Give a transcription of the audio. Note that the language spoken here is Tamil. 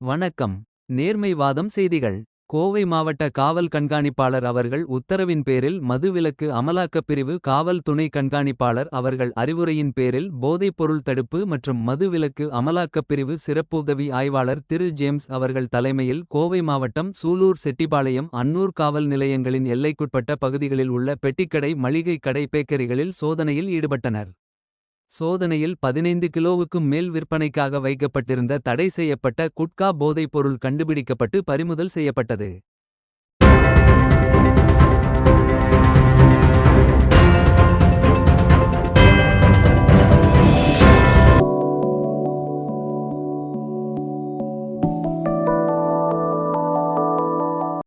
வணக்கம். நேர்மைவாதம் செய்திகள். கோவை மாவட்ட காவல் கண்காணிப்பாளர் அவர்கள் உத்தரவின் பேரில் மதுவிலக்கு அமலாக்கப் பிரிவு காவல் துணை கண்காணிப்பாளர் அவர்கள் அறிவுரையின் பேரில் போதைப்பொருள் தடுப்பு மற்றும் மதுவிலக்கு அமலாக்கப் பிரிவு சிறப்பு உதவி ஆய்வாளர் திரு. ஜேம்ஸ் அவர்கள் தலைமையில் கோவை மாவட்டம் சூலூர் செட்டிபாளையம் அன்னூர் காவல் நிலையங்களின் எல்லைக்குட்பட்ட பகுதிகளில் உள்ள பெட்டிக்கடை மளிகை கடை பேக்கரிகளில் சோதனையில் ஈடுபட்டனர். சோதனையில் பதினைந்து கிலோவுக்கும் மேல் விற்பனைக்காக வைக்கப்பட்டிருந்த தடை செய்யப்பட்ட குட்கா போதைப் பொருள் கண்டுபிடிக்கப்பட்டு பறிமுதல் செய்யப்பட்டது.